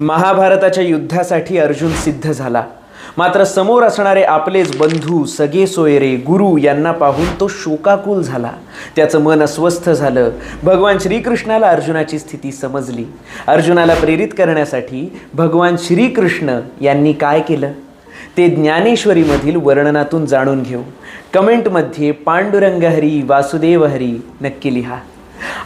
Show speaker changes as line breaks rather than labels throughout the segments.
महाभारताच्या युद्धासाठी अर्जुन सिद्ध झाला. मात्र समोर असणारे आपलेच बंधू सगे सोयरे गुरु यांना पाहून तो शोकाकुल झाला. त्याचं मन अस्वस्थ झालं. भगवान श्रीकृष्णाला अर्जुनाची स्थिती समजली. अर्जुनाला प्रेरित करण्यासाठी भगवान श्रीकृष्ण यांनी काय केलं? ते ज्ञानेश्वरीमधील वर्णनातून जाणून घेऊ. कमेंटमध्ये पांडुरंग हरी वासुदेव हरी नक्की लिहा.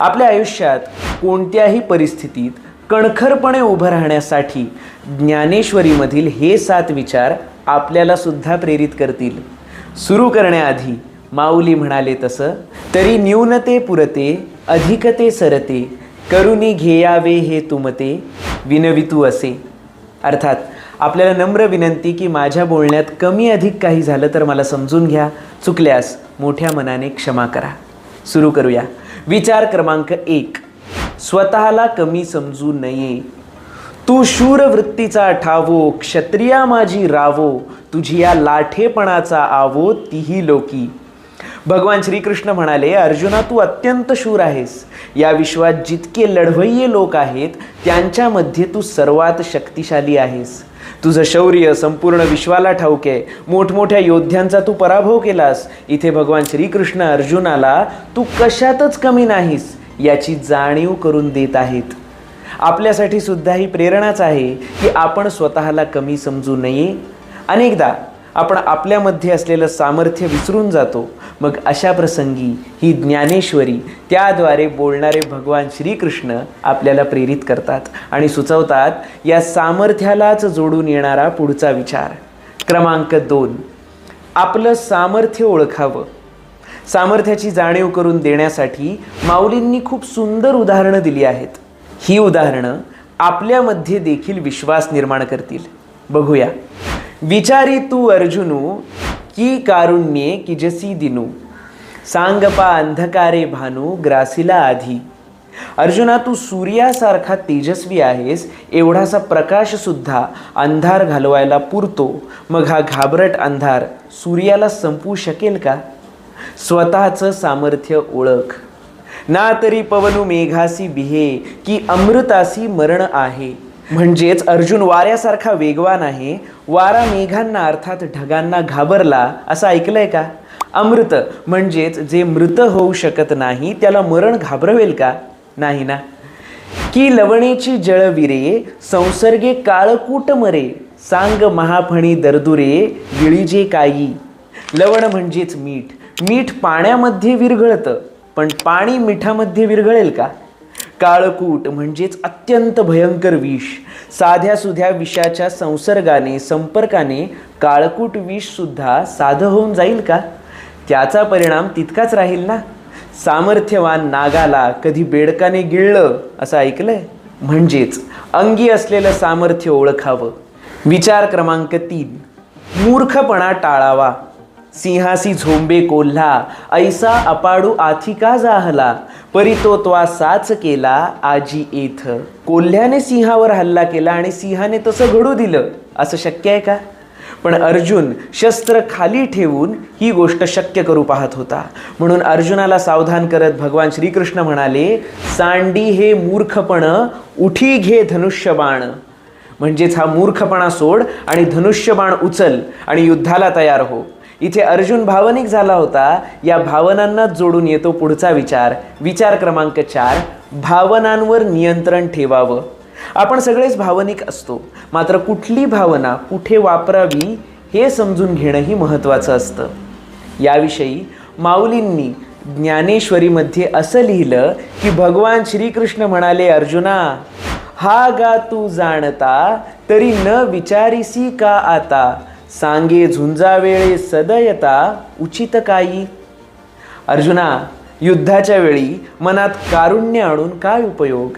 आपल्या आयुष्यात कोणत्याही परिस्थितीत कणखरपणे उभं राहण्यासाठी ज्ञानेश्वरीमधील हे सात विचार आपल्याला सुद्धा प्रेरित करतील. सुरू करण्याआधी माऊली म्हणाले तसं तरी न्यूनते पुरते अधिकते सरते करुणी घेयावे हे तुमते विनवितू असे. अर्थात आपल्याला नम्र विनंती की माझ्या बोलण्यात कमी अधिक काही झालं तर मला समजून घ्या. चुकल्यास मोठ्या मनाने क्षमा करा. सुरू करूया. विचार क्रमांक एक. स्वतःला कमी समजू नये. तू शूर वृत्तीचा ठावो क्षत्रिया माझी रावो तुझी या लाठेपणाचा आवो तीही लोकी. भगवान श्रीकृष्ण म्हणाले अर्जुना तू अत्यंत शूर आहेस. या विश्वात जितके लढवय्ये लोक आहेत त्यांच्यामध्ये तू सर्वात शक्तिशाली आहेस. तुझं शौर्य संपूर्ण विश्वाला ठाऊक. आहे मोठमोठ्या योद्ध्यांचा तू पराभव केलास. इथे भगवान श्रीकृष्ण अर्जुनाला तू कशातच कमी नाहीस. याची जाणीव करून देत आहेत. आपल्यासाठी सुद्धा ही प्रेरणाच आहे की आपण स्वतःला कमी समजू नये. अनेकदा आपण आपल्यामध्ये असलेलं सामर्थ्य विसरून जातो. मग अशा प्रसंगी ही ज्ञानेश्वरी त्याद्वारे बोलणारे भगवान श्रीकृष्ण आपल्याला प्रेरित करतात आणि सुचवतात या सामर्थ्यालाच जोडून येणारा पुढचा विचार. क्रमांक दोन. आपलं सामर्थ्य ओळखावं. सामर्थ्याची जाणीव करून देण्यासाठी माऊलींनी खूप सुंदर उदाहरणं दिली आहेत. ही उदाहरणं आपल्यामध्ये देखील विश्वास निर्माण करतील. बघूया. विचारी तू अर्जुनू की कारुण्ये की जसी दिनू? सांगपा अंधकारे भानू ग्रासीला आधी. अर्जुना तू सूर्यासारखा तेजस्वी आहेस एवढासा प्रकाशसुद्धा अंधार घालवायला पुरतो. मग हा घाबरट अंधार सूर्याला संपवू शकेल का? स्वतःचं सामर्थ्य ओळख. ना तरी पवनु मेघासी बिहे की अमृतासी मरण आहे. म्हणजेच अर्जुन वाऱ्यासारखा वेगवान आहे वारा मेघांना अर्थात ढगांना घाबरला असं ऐकलंय का? अमृत म्हणजेच जे मृत होऊ शकत नाही त्याला मरण घाबरवेल का? नाही ना. की लवणेची जळविरे संसर्गे काळकूट मरे सांग महाफणी दर्दुरे गिळीजे काई. लवण म्हणजेच मीठ. मीठ पाण्यामध्ये विरघळतं पण पाणी मिठामध्ये विरघळेल का? काळकूट म्हणजेच अत्यंत भयंकर विष. साध्या सुध्या विषाच्या संसर्गाने संपर्काने काळकूट विष सुद्धा साधं होऊन जाईल का? त्याचा परिणाम तितकाच राहील ना? सामर्थ्यवान नागाला कधी बेडकाने गिळलं असं ऐकलंय? म्हणजेच अंगी असलेलं सामर्थ्य ओळखावं. विचार क्रमांक तीन. मूर्खपणा टाळावा. सिंहासी झोंबे कोल्हा ऐसा अपाडू आथी का जाहला परी तो त्वा साच केला आजी एथ. कोल्ह्याने सिंहावर हल्ला केला आणि सिंहाने तसं घडू दिलं. असं शक्य आहे का? पण अर्जुन शस्त्र खाली ठेवून ही गोष्ट शक्य करू पाहत होता. म्हणून अर्जुनाला सावधान करत भगवान श्रीकृष्ण म्हणाले सांडी हे मूर्खपण उठी घे धनुष्यबाण. म्हणजेच हा मूर्खपणा सोड आणि धनुष्यबाण उचल आणि युद्धाला तयार हो. इथे अर्जुन भावनिक झाला होता. या भावनांनाच जोडून येतो पुढचा विचार. विचार क्रमांक चार भावनांवर नियंत्रण ठेवावं. आपण सगळेच भावनिक असतो. मात्र कुठली भावना कुठे वापरावी हे समजून घेणंही महत्त्वाचं असतं. याविषयी माऊलींनी ज्ञानेश्वरीमध्ये असं लिहिलं की भगवान श्रीकृष्ण म्हणाले अर्जुना हा गा तू जाणता तरी न विचारिसी का आता? सांगे झुंजावेळे सदयता उचित काही अर्जुना युद्धाच्या वेळी मनात कारुण्य आणून काय उपयोग?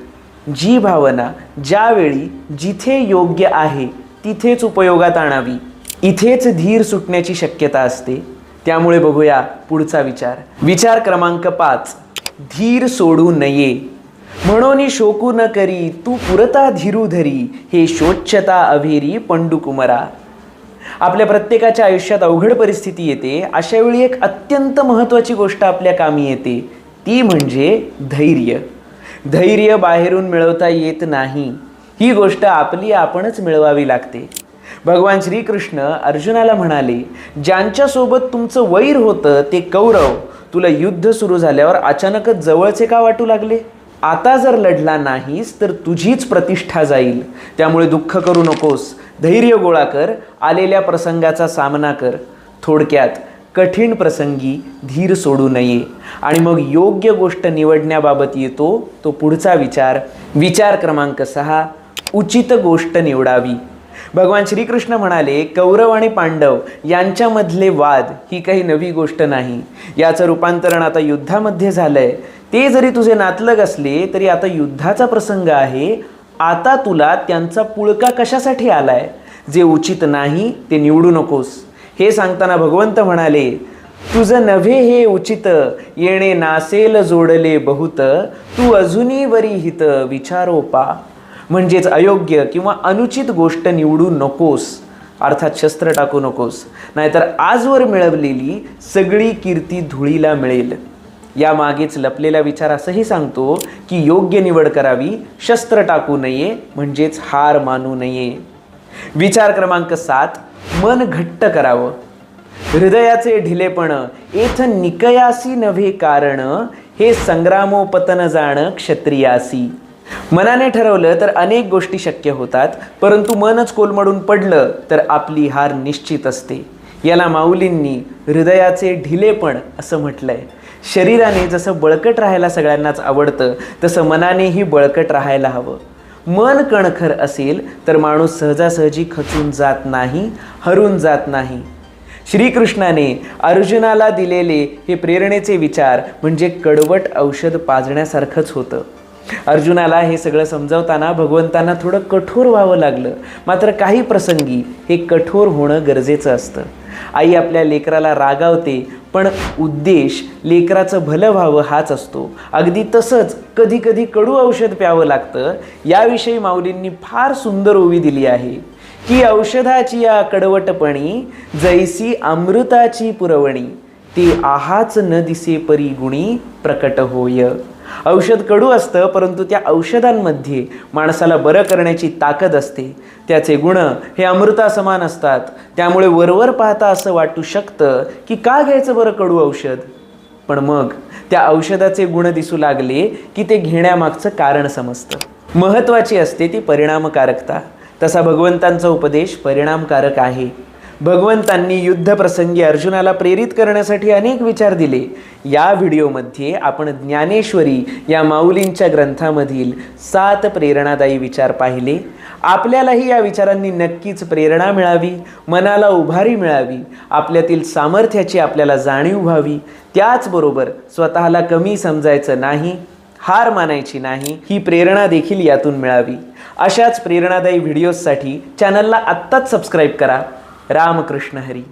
जी भावना ज्यावेळी जिथे योग्य आहे तिथेच उपयोगात आणावी. इथेच धीर सुटण्याची शक्यता असते. त्यामुळे बघूया पुढचा विचार. विचार क्रमांक पाच. धीर सोडू नये. म्हणून शोकू न करी तू पुरता धीरू धरी. हे शोच्छता अभेरी पंडुकुमरा. आपल्या प्रत्येकाच्या आयुष्यात अवघड परिस्थिती येते. अशा वेळी एक अत्यंत महत्त्वाची गोष्ट आपल्या कामी येते. ती म्हणजे धैर्य. धैर्य बाहेरून मिळवता येत नाही. ही गोष्ट आपली आपणच मिळवावी लागते. भगवान श्रीकृष्ण अर्जुनाला म्हणाले ज्यांच्यासोबत तुमचं वैर होतं ते कौरव तुला युद्ध सुरू झाल्यावर अचानकच जवळचे का वाटू लागले? आता जर लढला नाहीस तर तुझीच प्रतिष्ठा जाईल. त्यामुळे दुःख करू नकोस. धैर्य गोळा कर आलेल्या प्रसंगाचा सामना कर. थोडक्यात कठीण प्रसंगी धीर सोडू नये. आणि मग योग्य गोष्ट निवडण्याबाबत येतो तो पुढचा विचार. विचार क्रमांक सहा उचित गोष्ट निवडावी. भगवान श्रीकृष्ण म्हणाले कौरव आणि पांडव यांच्यामधले वाद ही काही नवी गोष्ट नाही. याचं रूपांतरण आता युद्धामध्ये झालंय. ते जरी तुझे नातलग असले तरी आता युद्धाचा प्रसंग आहे. आता तुला त्यांचा पुळका कशासाठी आलाय? जे उचित नाही ते निवडू नकोस. हे सांगताना भगवंत म्हणाले तुझं नव्हे हे उचित. येणे नासेल जोडले बहुत. तू अजूनही वरी हित विचारो पा. म्हणजेच अयोग्य किंवा अनुचित गोष्ट निवडू नकोस. अर्थात शस्त्र टाकू नकोस. नाहीतर आजवर मिळवलेली सगळी कीर्ती धुळीला मिळेल. या मागेच लपलेला विचार असंही सांगतो की योग्य निवड करावी शस्त्र टाकू नये म्हणजेच हार मानू नये. विचार क्रमांक सात मन घट्ट करावं. हृदयाचे ढिलेपण एथ निकयासी नव्हे कारण हे संग्रामोपतन जाण क्षत्रियासी. मनाने ठरवलं तर अनेक गोष्टी शक्य होतात परंतु मनच कोलमडून पडलं तर आपली हार निश्चित असते. याला माऊलींनी हृदयाचे ढिलेपण असं म्हटलंय. शरीराने जसं बळकट राहायला सगळ्यांनाच आवडतं तसं मनानेही बळकट राहायला हवं. मन कणखर असेल तर माणूस सहजासहजी खचून जात नाही हरून जात नाही. श्रीकृष्णाने अर्जुनाला दिलेले हे प्रेरणेचे विचार म्हणजे कडवट औषध पाजण्यासारखंच होतं. अर्जुनाला हे सगळं समजावताना भगवंतांना थोडं कठोर व्हावं लागलं. मात्र काही प्रसंगी हे कठोर होणं गरजेचं असतं. आई आपल्या लेकराला रागावते पण उद्देश लेकराचं भलं व्हावं हाच असतो. अगदी तसंच कधी कधी कडू औषध प्यावं लागतं. याविषयी माऊलींनी फार सुंदर ओवी दिली आहे. की औषधाची या कडवटपणी जैसी अमृताची पुरवणी ती आहाच न दिसे परी गुणी प्रकट होय. औषध कडू असतं परंतु त्या औषधांमध्ये माणसाला बरं करण्याची ताकद असते. त्याचे गुण हे अमृता समान असतात. त्यामुळे वरवर पाहता असं वाटू शकतं की का घ्यायचं बरं कडू औषध? पण मग त्या औषधाचे गुण दिसू लागले की ते घेण्यामागचं कारण समजतं. महत्त्वाची असते ती परिणामकारकता. तसा भगवंतांचा उपदेश परिणामकारक आहे. भगवंतांनी युद्धप्रसंगी अर्जुनाला प्रेरित करण्यासाठी अनेक विचार दिले. या व्हिडिओमध्ये आपण ज्ञानेश्वरी या माऊलींच्या ग्रंथामधील सात प्रेरणादायी विचार पाहिले. आपल्यालाही या विचारांनी नक्कीच प्रेरणा मिळावी मनाला उभारी मिळावी आपल्यातील सामर्थ्याची आपल्याला जाणीव व्हावी. त्याचबरोबर स्वतःला कमी समजायचं नाही हार मानायची नाही ही प्रेरणा देखील यातून मिळावी. अशाच प्रेरणादायी व्हिडिओजसाठी चॅनलला आत्ताच सबस्क्राईब करा. रामकृष्ण हरी.